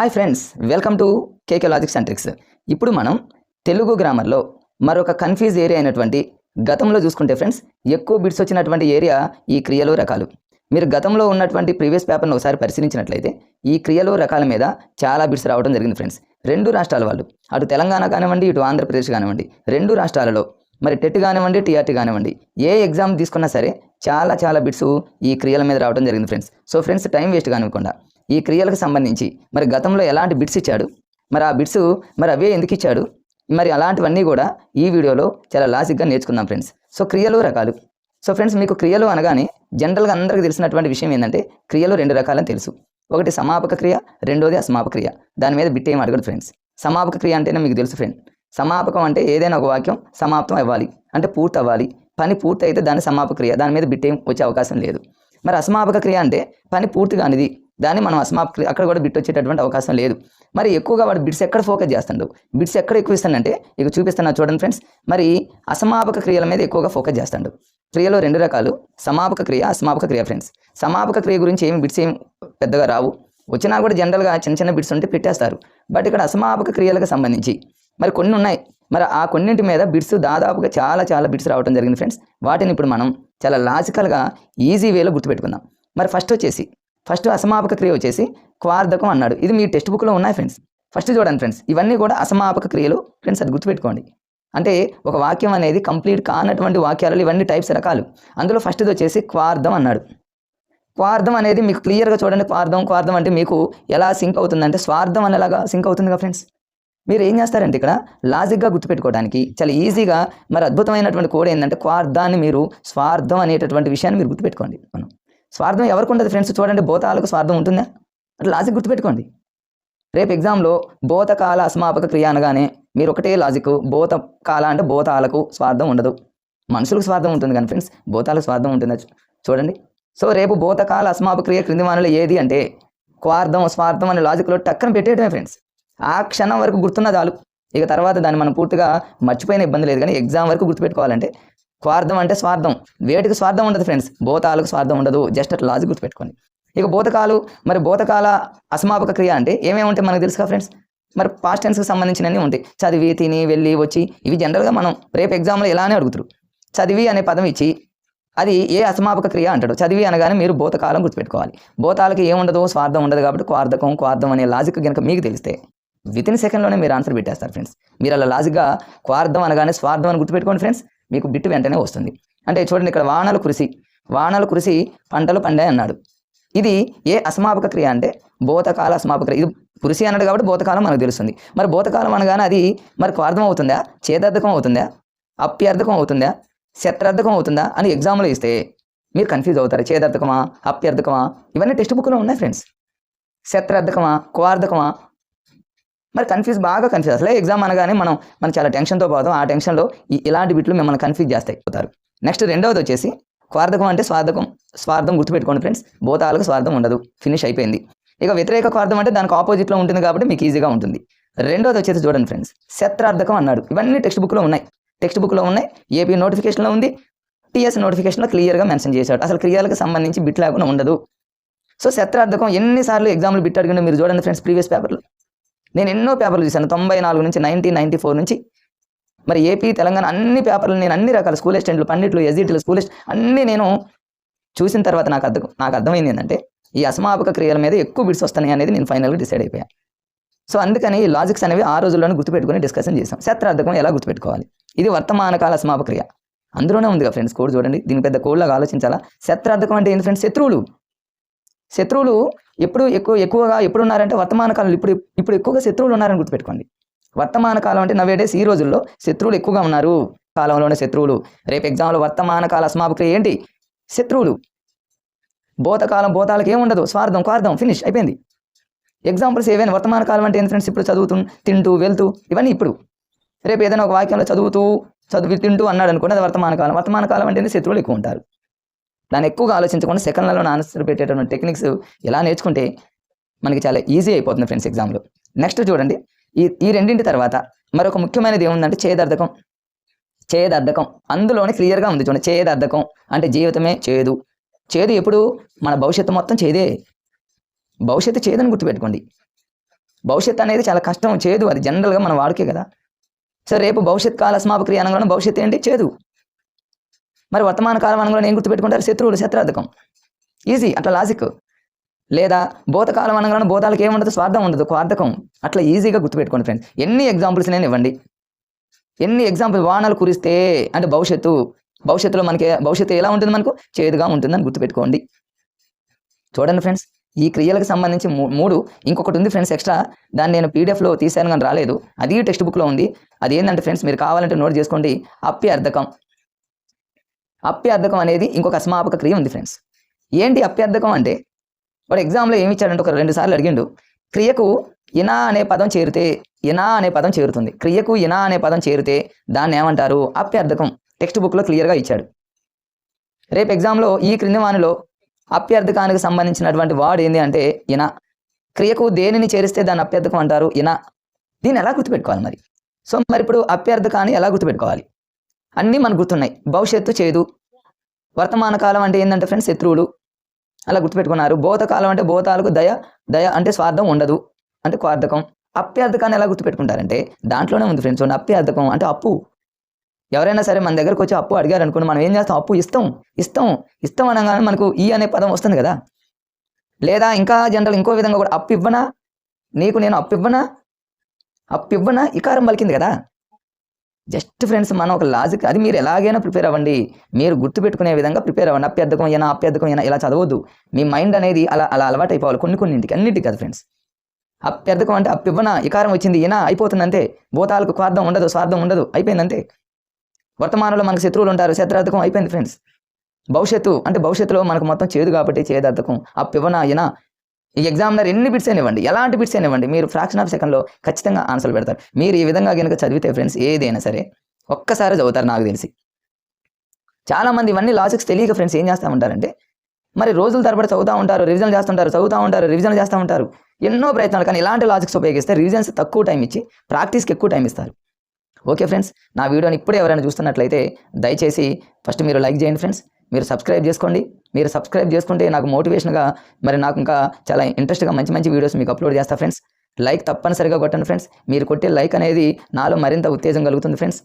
Hi friends welcome to KK logics and tricks ఇప్పుడు మనం తెలుగు గ్రామర్లో మరొక కన్ఫ్యూజ్ ఏరియా అయినటువంటి గతంలో చూసుకుంటే ఫ్రెండ్స్ ఎక్కువ బిట్స్ వచ్చినటువంటి ఏరియా ఈ క్రియలు రకాలు. మీరు గతంలో ఉన్నటువంటి ప్రీవియస్ పేపర్ను ఒకసారి పరిశీలించినట్లయితే ఈ క్రియలు రకాల మీద చాలా బిట్స్ రావడం జరిగింది ఫ్రెండ్స్ రెండు రాష్ట్రాల వాళ్ళు అటు తెలంగాణ కానివ్వండి ఇటు ఆంధ్రప్రదేశ్ కానివ్వండి రెండు రాష్ట్రాలలో మరి టెట్ కానివ్వండి టీఆర్టీ కానివ్వండి ఏ ఎగ్జామ్ తీసుకున్నా సరే చాలా చాలా బిట్స్ ఈ క్రియల మీద రావడం జరిగింది friends so friends time waste కానివ్వకుండా ఈ క్రియలకు సంబంధించి. మరి గతంలో ఎలాంటి బిట్స్ ఇచ్చాడు? మరి ఆ బిట్స్ మరి అవే ఎందుకు ఇచ్చాడు? మరి అలాంటివన్నీ కూడా ఈ వీడియోలో చాలా లాజిక్గా నేర్చుకుందాం ఫ్రెండ్స్. సో క్రియలు రకాలు. సో ఫ్రెండ్స్ మీకు క్రియలు అనగానే జనరల్గా అందరికీ తెలిసినటువంటి విషయం ఏంటంటే క్రియలు రెండు రకాలని తెలుసు. ఒకటి సమాపక క్రియ రెండోది అసమాపక క్రియ. దాని మీద బిట్ ఏం అడగడు ఫ్రెండ్స్. సమాపక క్రియ అంటేనే మీకు తెలుసు ఫ్రెండ్. సమాపకం అంటే ఏదైనా ఒక వాక్యం సమాప్తం అవ్వాలి. అంటే పూర్తి అవ్వాలి పని పూర్తి అయితే దాని సమాపక క్రియ. దాని మీద బిట్ ఏం వచ్చే అవకాశం లేదు. మరి అసమాపక క్రియ అంటే పని పూర్తి కానిది. దాన్ని మనం అసమాపక అక్కడ కూడా బిట్ వచ్చేటటువంటి అవకాశం లేదు. మరి ఎక్కువగా వాడు బిట్స్ ఎక్కడ ఫోకస్ చేస్తాడు? బిట్స్ ఎక్కడ ఎక్కువ ఇస్తానంటే ఇక చూపిస్తున్నా చూడండి ఫ్రెండ్స్ మరి అసమాపక క్రియల మీద ఎక్కువగా ఫోకస్ చేస్తాడు. క్రియలో రెండు రకాలు సమాపక క్రియ అసమాపక క్రియ ఫ్రెండ్స్ సమాపక క్రియ గురించి ఏమి బిట్స్ ఏం పెద్దగా రావు. వచ్చినా కూడా జనరల్గా చిన్న చిన్న బిట్స్ ఉంటే పెట్టేస్తారు. బట్ ఇక్కడ అసమాపక క్రియలకు సంబంధించి మరి కొన్ని ఉన్నాయి. మరి ఆ కొన్నింటి మీద బిట్స్ దాదాపుగా చాలా చాలా బిట్స్ రావడం జరిగింది ఫ్రెండ్స్ వాటిని ఇప్పుడు మనం చాలా లాజికల్గా ఈజీ వేలో గుర్తుపెట్టుకుందాం. మరి ఫస్ట్ వచ్చేసి ఫస్ట్ అసమాపక క్రియ వచ్చేసి క్వార్ధకం అన్నాడు. ఇది మీ టెక్స్ట్ బుక్లో ఉన్నాయి ఫ్రెండ్స్. ఫస్ట్ చూడండి ఫ్రెండ్స్. ఇవన్నీ కూడా అసమాపక క్రియలు. ఫ్రెండ్స్ అది గుర్తుపెట్టుకోండి. అంటే ఒక వాక్యం అనేది కంప్లీట్ కానటువంటి వాక్యాలు ఇవన్నీ టైప్స్ రకాలు. అందులో ఫస్ట్ది వచ్చేసి క్వార్థం అన్నాడు. క్వార్థం అనేది మీకు క్లియర్గా చూడండి. క్వార్థం క్వార్థం అంటే మీకు ఎలా సింక్ అవుతుందంటే స్వార్థం అనేలాగా సింక్ అవుతుంది కదా ఫ్రెండ్స్. మీరు ఏం చేస్తారంటే ఇక్కడ లాజిక్గా గుర్తుపెట్టుకోవడానికి చాలా ఈజీగా మరి అద్భుతమైనటువంటి కోడ్ ఏంటంటే క్వార్థాన్ని మీరు స్వార్థం అనేటటువంటి విషయాన్ని మీరు గుర్తుపెట్టుకోండి. మనం స్వార్థం ఎవరికి ఉండదు ఫ్రెండ్స్ చూడండి భూతాలకు స్వార్థం ఉంటుందా? అంటే లాజిక్ గుర్తుపెట్టుకోండి. రేపు ఎగ్జామ్లో భూతకాల అసమాపక క్రియ అనగానే మీరు ఒకటే లాజిక్ భూత కాల అంటే భూతాలకు స్వార్థం ఉండదు. మనుషులకు స్వార్థం ఉంటుంది కానీ ఫ్రెండ్స్ భూతాలకు స్వార్థం ఉంటుందా. చూడండి. సో రేపు భూతకాల అసమాపక క్రియ క్రింది వానలు ఏది అంటే క్వార్థం స్వార్థం అనే లాజిక్లో టక్కన పెట్టేయటమే ఫ్రెండ్స్ ఆ క్షణం వరకు గుర్తున్న చాలు. ఇక తర్వాత దాన్ని మనం పూర్తిగా మర్చిపోయిన ఇబ్బంది లేదు కానీ ఎగ్జామ్ వరకు గుర్తుపెట్టుకోవాలంటే స్వార్థం అంటే స్వార్థం. వేటికి స్వార్థం ఉండదు ఫ్రెండ్స్ భూతాలకు స్వార్థం ఉండదు. జస్ట్ అట్లా లాజిక్ గుర్తుపెట్టుకోండి. ఇక భూతకాలు మరి భూతకాల అసమాపక క్రియ అంటే ఏమేమి ఉంటాయి మనకు తెలుసుగా ఫ్రెండ్స్ మరి పాస్ట్ టెన్స్కి సంబంధించినవి ఉంటాయి. చదివి తిని వెళ్ళి వచ్చి ఇవి జనరల్గా మనం రేపు ఎగ్జామ్లో ఇలానే అడుగుతారు చదివి అనే పదం ఇచ్చి అది ఏ అసమాపక క్రియ అంటాడు చదివి అనగానే మీరు భూతకాలం గుర్తుపెట్టుకోవాలి. భూతాలకి ఏముండదు స్వార్థం ఉండదు కాబట్టి క్వార్థకం క్వార్థం అనే లాజిక్ కనుక మీకు తెలిస్తే విత్ ఇన్ సెకండ్లోనే మీరు ఆన్సర్ పెట్టేస్తారు ఫ్రెండ్స్ మీరు అలా లాజిక్గా క్వార్థం అనగానే స్వార్థం అని గుర్తుపెట్టుకోండి ఫ్రెండ్స్ మీకు బిట్టు వెంటనే వస్తుంది. అంటే చూడండి ఇక్కడ వానలు కురిసి వానలు కురిసి పంటలు పండాయి అన్నాడు. ఇది ఏ అసమాపక క్రియ అంటే భూతకాల అసమాపక క్రియ. ఇది కురిసి అన్నాడు కాబట్టి భూతకాలం మనకు తెలుస్తుంది. మరి భూతకాలం అనగానే అది మరి అర్థం అవుతుందా? చేదార్థకం అవుతుందా? అప్యర్థకం అవుతుందా? శత్రార్థకం అవుతుందా? అని ఎగ్జామ్లో ఇస్తే మీరు కన్ఫ్యూజ్ అవుతారు. చేదార్థకమా అప్యర్థకమా? ఇవన్నీ టెక్స్ట్ బుక్లో ఉన్నాయి ఫ్రెండ్స్ శత్రార్థకమా? క్వార్థకమా? మరి కన్ఫ్యూజ్ బాగా కన్ఫ్యూజ్ అసలే ఎగ్జామ్ అనగానే మనం మనం చాలా టెన్షన్తో పోతాం. ఆ టెన్షన్లో ఇలాంటి బిట్లు మిమ్మల్ని కన్ఫ్యూజ్ చేస్తాయి. పోతారు. నెక్స్ట్ రెండవది వచ్చేసి స్వార్థకం అంటే స్వార్థకం స్వార్థం గుర్తుపెట్టుకోండి ఫ్రెండ్స్ భూతాలకు స్వార్థం ఉండదు. ఫినిష్ అయిపోయింది. ఇక వ్యతిరేక స్వార్థం అంటే దానికి ఆపోజిట్లో ఉంటుంది కాబట్టి మీకు ఈజీగా ఉంటుంది. రెండోది వచ్చేసి చూడండి ఫ్రెండ్స్ శత్రార్థకం అన్నాడు. ఇవన్నీ టెక్స్ట్ బుక్లో ఉన్నాయి. టెక్స్ట్ బుక్లో ఉన్నాయి. ఏపీ నోటిఫికేషన్లో ఉంది. టీఎస్ నోటిఫికేషన్లో క్లియర్గా మెన్షన్ చేశాడు. అసలు క్రియలకు సంబంధించి బిట్ లేకుండా ఉండదు. సో శత్రార్థకం ఎన్నిసార్లు ఎగ్జామ్లు బిట్ అడిగిండో మీరు చూడండి ఫ్రెండ్స్ ప్రీవియస్ పేపర్లో నేను ఎన్నో పేపర్లు చూశాను తొంభై నాలుగు నుంచి నైన్టీన్ నైన్టీ ఫోర్ నుంచి. మరి ఏపీ తెలంగాణ అన్ని పేపర్లు నేను అన్ని రకాల స్కూల్ అసిస్టెంట్లు పండిట్లు ఎస్జిటీలు స్కూల్ అన్నీ నేను చూసిన తర్వాత నాకు అర్థం నాకు అర్థమైంది ఏంటంటే ఈ అసమాపక క్రియల మీద ఎక్కువ బిడ్స్ వస్తున్నాయి అనేది నేను ఫైనల్గా డిసైడ్ అయిపోయాను సో అందుకని ఈ లాజిక్స్ అనేవి ఆ రోజుల్లోనే గుర్తుపెట్టుకుని డిస్కషన్ చేసాం శత్రార్థకం ఎలా గుర్తుపెట్టుకోవాలి? ఇది వర్తమాన కాల అసమాపక క్రియ. అందులోనే ఉంది ఫ్రెండ్స్ కోడ్ చూడండి. దీని పెద్ద కోడ్లాగా ఆలోచించాలా? శత్రార్థకం అంటే ఏంటి ఫ్రెండ్స్? శత్రువులు. శత్రువులు ఎప్పుడు ఎక్కువ ఎక్కువగా ఎప్పుడు ఉన్నారంటే వర్తమాన కాలంలో ఇప్పుడు ఇప్పుడు ఎక్కువగా శత్రువులు ఉన్నారని గుర్తుపెట్టుకోండి. వర్తమాన కాలం అంటే నవేడేస్ ఈ రోజుల్లో శత్రువులు ఎక్కువగా ఉన్నారు. కాలంలోనే శత్రువులు. రేపు ఎగ్జామ్లో వర్తమాన కాల అసమాపక ఏంటి? శత్రువులు. భూతకాలం భూతాలకు ఏముండదు స్వార్థం క్వార్థం ఫినిష్ అయిపోయింది. ఎగ్జాంపుల్స్ ఏవైనా వర్తమాన కాలం అంటే ఏంటి ఫ్రెండ్స్ ఇప్పుడు చదువుతూ తింటూ వెళ్తూ ఇవన్నీ ఇప్పుడు. రేపు ఏదైనా ఒక వాక్యంలో చదువుతూ చదువు తింటూ అన్నాడు అనుకోండి అది వర్తమాన కాలం. వర్తమాన కాలం అంటే శత్రువులు ఎక్కువ ఉంటారు. దాన్ని ఎక్కువగా ఆలోచించకుండా సెకండ్లలో ఆన్సర్ పెట్టేటటువంటి టెక్నిక్స్ ఎలా నేర్చుకుంటే మనకి చాలా ఈజీ అయిపోతుంది ఫ్రెండ్స్ ఎగ్జామ్లో నెక్స్ట్ చూడండి. ఈ ఈ రెండింటి తర్వాత మరొక ముఖ్యమైనది ఏముందంటే చేదర్ధకం చేదర్థకం అందులోనే క్లియర్గా ఉంది చూడండి. చేదర్థకం అంటే జీవితమే చేదు. చేదు ఎప్పుడు? మన భవిష్యత్తు మొత్తం చేదే. భవిష్యత్తు చేదని గుర్తుపెట్టుకోండి. భవిష్యత్ అనేది చాలా కష్టం. చేదు అది జనరల్గా మన వాడుకే కదా. సరే రేపు భవిష్యత్ కాల అస్మాప భవిష్యత్తు ఏంటి? చేదు. మరి వర్తమాన కాలం అనగానే ఏం గుర్తుపెట్టుకుంటారు? శత్రువులు శత్రార్థకం. ఈజీ అట్లా లాజిక్ లేదా భూతకాలం అనగానే భూతాలకు ఏముండదు స్వార్థం ఉండదు. స్వార్థకం. అట్లా ఈజీగా గుర్తుపెట్టుకోండి ఫ్రెండ్స్ ఎన్ని ఎగ్జాంపుల్స్ నేను ఇవ్వండి? ఎన్ని ఎగ్జాంపుల్ వానలు కురిస్తే అంటే భవిష్యత్తు భవిష్యత్తులో మనకి భవిష్యత్తు ఎలా ఉంటుంది మనకు? చేదుగా ఉంటుందని గుర్తుపెట్టుకోండి. చూడండి ఫ్రెండ్స్ ఈ క్రియలకు సంబంధించి మూ- మూడు. ఇంకొకటి ఉంది ఫ్రెండ్స్ ఎక్స్ట్రా దాన్ని నేను పీడిఎఫ్లో తీశాను కానీ రాలేదు. అది టెక్స్ట్ బుక్లో ఉంది. అది ఏంటంటే ఫ్రెండ్స్ మీరు కావాలంటే నోట్ చేసుకోండి. అప్యర్థకం. అప్యర్థకం అనేది ఇంకొక అస్మాపక క్రియ ఉంది ఫ్రెండ్స్ ఏంటి అప్యర్థకం అంటే? వాడు ఎగ్జామ్లో ఏమి ఇచ్చాడంటే ఒక రెండు సార్లు అడిగిండు. క్రియకు ఇనా అనే పదం చేరితే ఇనా అనే పదం చేరుతుంది. క్రియకు ఇనా అనే పదం చేరితే దాన్ని ఏమంటారు? అప్యర్థకం. టెక్స్ట్ బుక్లో క్లియర్గా ఇచ్చాడు. రేపు ఎగ్జామ్లో ఈ క్రింది వానిలో అప్యర్థకానికి సంబంధించినటువంటి వాడు ఏంది అంటే ఇనా. క్రియకు దేనిని చేరిస్తే దాన్ని అప్యర్థకం అంటారు? ఇనా. దీన్ని ఎలా గుర్తుపెట్టుకోవాలి మరి? సో మరి ఇప్పుడు అప్యర్థకాన్ని ఎలా గుర్తుపెట్టుకోవాలి? అన్నీ మనకు గుర్తున్నాయి భవిష్యత్తు చేదు. వర్తమాన కాలం అంటే ఏంటంటే ఫ్రెండ్స్ శత్రువులు. అలా గుర్తుపెట్టుకున్నారు. భూతకాలం అంటే భూతాలకు దయ దయ అంటే స్వార్థం ఉండదు. అంటే స్వార్థకం. అప్యార్థకాన్ని ఎలా గుర్తుపెట్టుకుంటారంటే దాంట్లోనే ఉంది ఫ్రెండ్స్ చూడండి అప్యార్థకం అంటే అప్పు. ఎవరైనా సరే మన దగ్గరకు వచ్చి అప్పు అడిగారు అనుకోండి మనం ఏం చేస్తాం? అప్పు ఇస్తాం. ఇస్తాం. ఇస్తాం అనగానే మనకు ఈ అనే పదం వస్తుంది కదా. లేదా ఇంకా జనరల్ ఇంకో విధంగా కూడా అప్పు ఇవ్వనా నీకు నేను అప్పు ఇవ్వనా అప్పు ఇవ్వనా ఇకారం పలికింది కదా. జస్ట్ ఫ్రెండ్స్ మనం ఒక లాజిక్ అది మీరు ఎలాగైనా ప్రిపేర్ అవ్వండి. మీరు గుర్తుపెట్టుకునే విధంగా ప్రిపేర్ అవ్వండి. అభ్యర్థకం అయినా అభ్యర్థకం అయినా ఇలా చదవద్దు. మీ మైండ్ అనేది అలా అలా అలవాటు అయిపోవాలి కొన్ని కొన్నింటికి అన్నింటికి కదా ఫ్రెండ్స్. అప్యర్థకం అంటే అప్పివ్వన ఇకారం వచ్చింది ఈనా అయిపోతుంది అంతే భూతాలకు స్వార్థం ఉండదు స్వార్థం ఉండదు అయిపోయింది అంతే వర్తమానంలో మనకు శత్రువులు ఉంటారు శత్రార్థకం అయిపోయింది ఫ్రెండ్స్. భవిష్యత్తు అంటే భవిష్యత్తులో మనకు మొత్తం చేదు కాబట్టి చేదార్థకం అప్పివ్వన అయినా ఈ ఎగ్జామినర్ ఎన్ని బిట్స్ అయినివ్వండి ఎలాంటి బిట్స్ అయినివ్వండి మీరు ఫ్రాక్షన్ ఆఫ్ సెకండ్లో ఖచ్చితంగా ఆన్సర్లు పెడతారు. మీరు ఈ విధంగా కనుక చదివితే ఫ్రెండ్స్ ఏదైనా సరే ఒక్కసారి చదువుతారు నాకు తెలిసి. చాలామంది ఇవన్నీ లాజిక్స్ తెలియక ఫ్రెండ్స్ ఏం చేస్తూ ఉంటారంటే మరి రోజుల తరబడి చదువుతూ ఉంటారు రివిజన్ చేస్తుంటారు చదువుతూ ఉంటారు రివిజన్ చేస్తూ ఉంటారు. ఎన్నో ప్రయత్నాలు కానీ ఇలాంటి లాజిక్స్ ఉపయోగిస్తే రివిజన్స్ తక్కువ టైం ఇచ్చి ప్రాక్టీస్కి ఎక్కువ టైం ఇస్తారు. ఓకే ఫ్రెండ్స్ నా వీడియోని ఇప్పుడే ఎవరైనా చూస్తున్నట్లయితే దయచేసి ఫస్ట్ మీరు లైక్ చేయండి ఫ్రెండ్స్ మీరు సబ్స్క్రైబ్ చేసుకోండి. మీరు సబ్స్క్రైబ్ చేసుకుంటే నాకు మోటివేషన్గా మరి నాకు ఇంకా చాలా ఇంట్రెస్ట్గా మంచి మంచి వీడియోస్ మీకు అప్లోడ్ చేస్తా ఫ్రెండ్స్ లైక్ తప్పనిసరిగా కొట్టండి ఫ్రెండ్స్ మీరు కొట్టే లైక్ అనేది నాలో మరింత ఉత్తేజం కలుగుతుంది ఫ్రెండ్స్